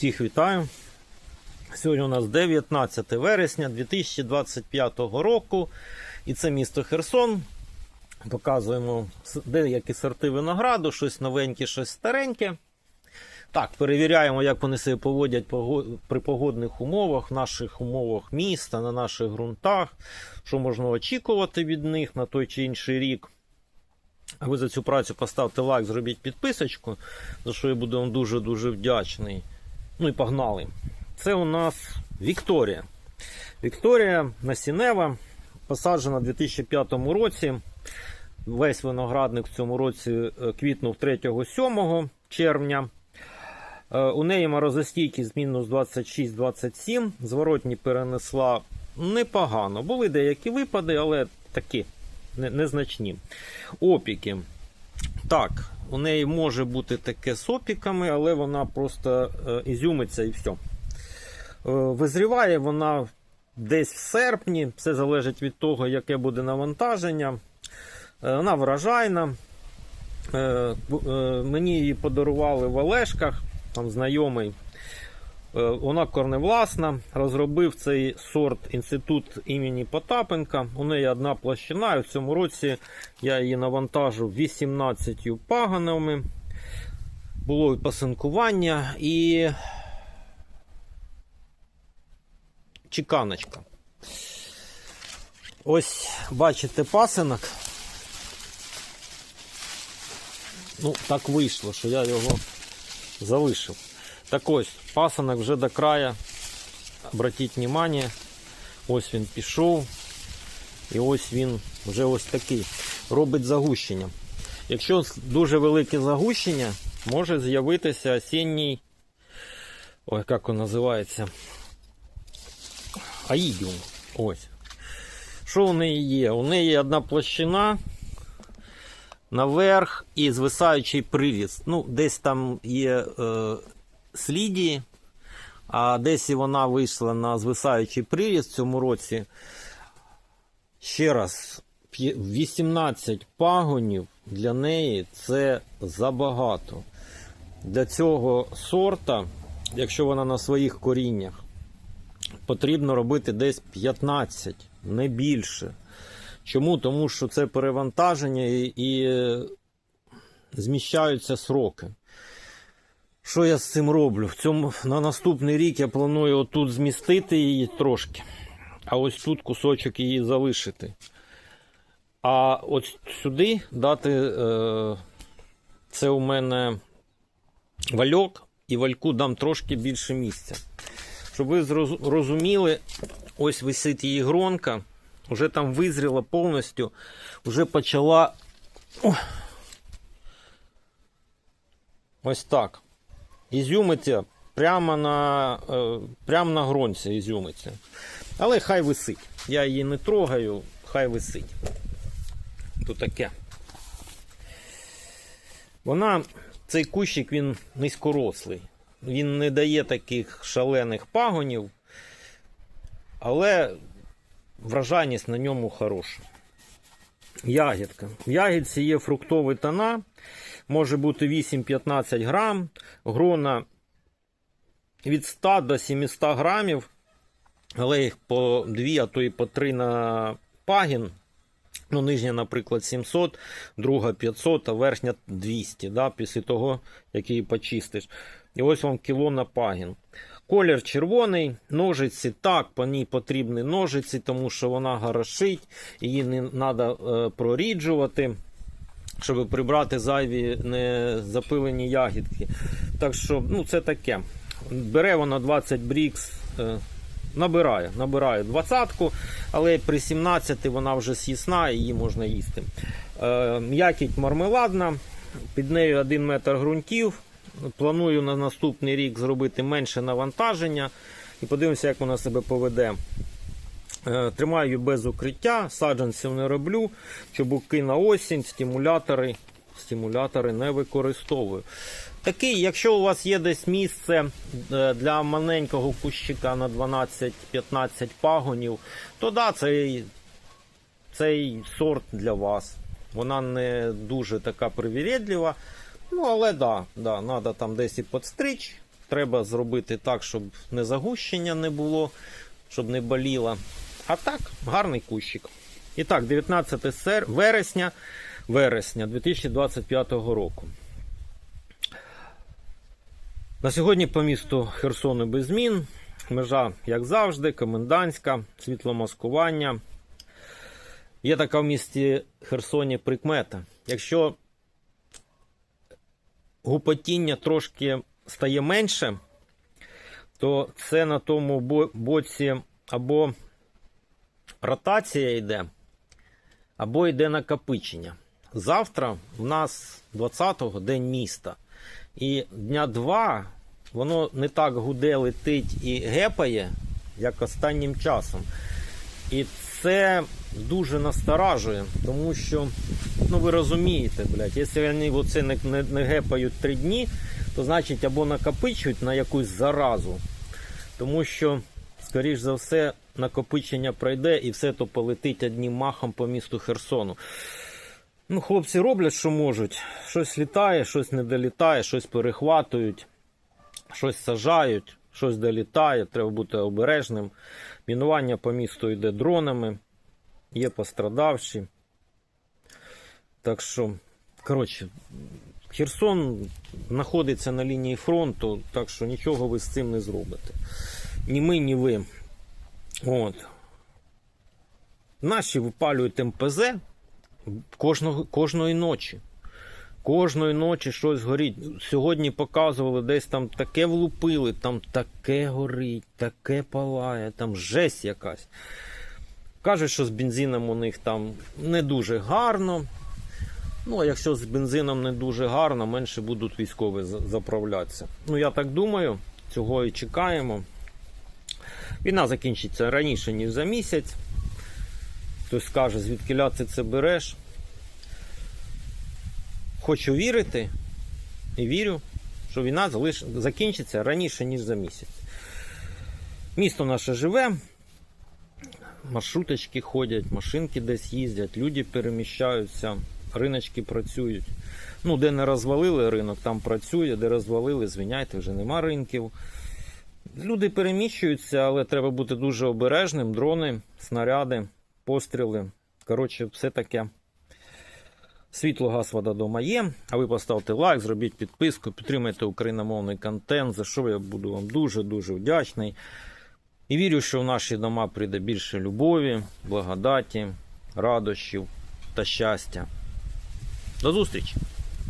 Всіх вітаю. Сьогодні у нас 19 вересня 2025 року. І це місто Херсон. Показуємо деякі сорти винограду, щось новеньке, щось стареньке. Так, перевіряємо, як вони себе поводять при погодних умовах, в наших умовах міста, на наших ґрунтах, що можна очікувати від них на той чи інший рік. А ви за цю працю поставте лайк, зробіть підписочку, за що я буду вам дуже-дуже вдячний. Ну і погнали. Це у нас Вікторія. Вікторія насінева, посаджена у 2005 році. Весь виноградник в цьому році е, квітнув 3-7 червня. Е, У неї морозостійкість мінус 26-27. Зворотні перенесла непогано. Були деякі випади, але такі незначні. Опіки. Так, у неї може бути таке з опіками, але вона просто е, ізюмиться і все. Визріває вона десь в серпні, все залежить від того, яке буде навантаження. Е, Вона вражайна. Е, Мені її подарували в Олешках, там знайомий. Е, Вона корневласна. Розробив цей сорт інститут імені Потапенка. У неї одна площина, і в цьому році я її навантажив 18 паганами. Було і пасинкування і чеканочка. Ось бачите пасинок. Ну, так вийшло, що я його залишив. Так ось, пасанок вже до края. Обратіть внимание, ось він пішов. І ось він вже ось такий. Робить загущення. Якщо дуже велике загущення, може з'явитися осінній. Ой, як він називається? Аїдіум. Ось. Що у неї є? У неї одна площина наверх і звисаючий приріст. Ну, десь там є е, сліді, а десь вона вийшла на звисаючий приріст в цьому році. Ще раз, 18 пагонів для неї це забагато. Для цього сорта, якщо вона на своїх коріннях, потрібно робити десь 15, не більше. Чому? Тому що це перевантаження і, і е, зміщаються сроки. Що я з цим роблю? В цьому, на наступний рік я планую отут змістити її трошки, а ось тут кусочок її залишити. А от сюди дати е, це у мене вальок, і вальку дам трошки більше місця. Щоб ви зроз- розуміли, ось висить її гронка, вже там визріла повністю, вже почала. Ось так. Ізюмиться прямо на, е, прямо на гронці ізюмиться. Але хай висить. Я її не трогаю, хай висить. То таке. Вона, цей кущик, він низькорослий. Він не дає таких шалених пагонів, але вражайність на ньому хороша. Ягідка. В ягідці є фруктові тона, може бути 8-15 грам, грона від 100 до 700 грамів, але їх по 2, а то і по 3 на пагін. Ну, нижня, наприклад, 700, друга 500, а верхня 200, да, після того, як її почистиш. І ось вам кіло на пагін. Колір червоний, ножиці так, по ній потрібні ножиці, тому що вона горошить, її не треба проріджувати, щоб прибрати зайві незапилені ягідки. Так що, ну, це таке. Бере вона 20 брікс. Е, Набирає, набирає двадцятку, але при 17 вона вже з'їсна і її можна їсти. Е, м'якіть мармеладна, під нею 1 метр ґрунтів. Планую на наступний рік зробити менше навантаження і подивимося, як вона себе поведе. Е, Тримаю без укриття, саджанців не роблю, чобуки на осінь, стимулятори, стимулятори не використовую. Такий, якщо у вас є десь місце е, для маленького кущика на 12-15 пагонів, то да, цей, цей сорт для вас. Вона не дуже така привіредлива. Ну, але да, да, треба там десь і підстричь, треба зробити так, щоб не загущення не було, щоб не боліло. А так, гарний кущик. І так, 19 сер- вересня, вересня 2025 року. На сьогодні по місту Херсону без змін. Межа, як завжди, комендантська, світломаскування. Є така в місті Херсоні прикмета. Якщо гупотіння трошки стає менше, то це на тому боці або ротація йде, або йде накопичення. Завтра в нас 20-го день міста. І дня два воно не так гуде, летить і гепає, як останнім часом. І це дуже насторажує, тому що, ну ви розумієте, блядь, якщо вони оце не, не, не гепають три дні, то значить або накопичують на якусь заразу, тому що, скоріш за все, накопичення пройде і все то полетить одним махом по місту Херсону. Ну, хлопці роблять, що можуть. Щось літає, щось не долітає, щось перехватують, щось сажають, щось долітає, треба бути обережним. Мінування по місту йде дронами, є пострадавші. Так що, коротше, Херсон знаходиться на лінії фронту, так що нічого ви з цим не зробите. Ні ми, ні ви. От. Наші випалюють МПЗ кожного, кожної ночі. Кожної ночі щось горить. Сьогодні показували, десь там таке влупили, там таке горить, таке палає, там жесть якась. Кажуть, що з бензином у них там не дуже гарно. Ну, а якщо з бензином не дуже гарно, менше будуть військові заправлятися. Ну, я так думаю, цього і чекаємо. Війна закінчиться раніше, ніж за місяць. Хтось скаже, звідки ти це береш. Хочу вірити і вірю, що війна залиш... закінчиться раніше, ніж за місяць. Місто наше живе, маршруточки ходять, машинки десь їздять, люди переміщаються, риночки працюють. Ну, де не розвалили ринок, там працює, де розвалили, звиняйте, вже нема ринків. Люди переміщуються, але треба бути дуже обережним. Дрони, снаряди, постріли. Коротше, все таке. Світло, газ, вода дома є. А ви поставте лайк, зробіть підписку, підтримайте україномовний контент, за що я буду вам дуже-дуже вдячний. І вірю, що в наші дома прийде більше любові, благодаті, радощів та щастя. До зустрічі!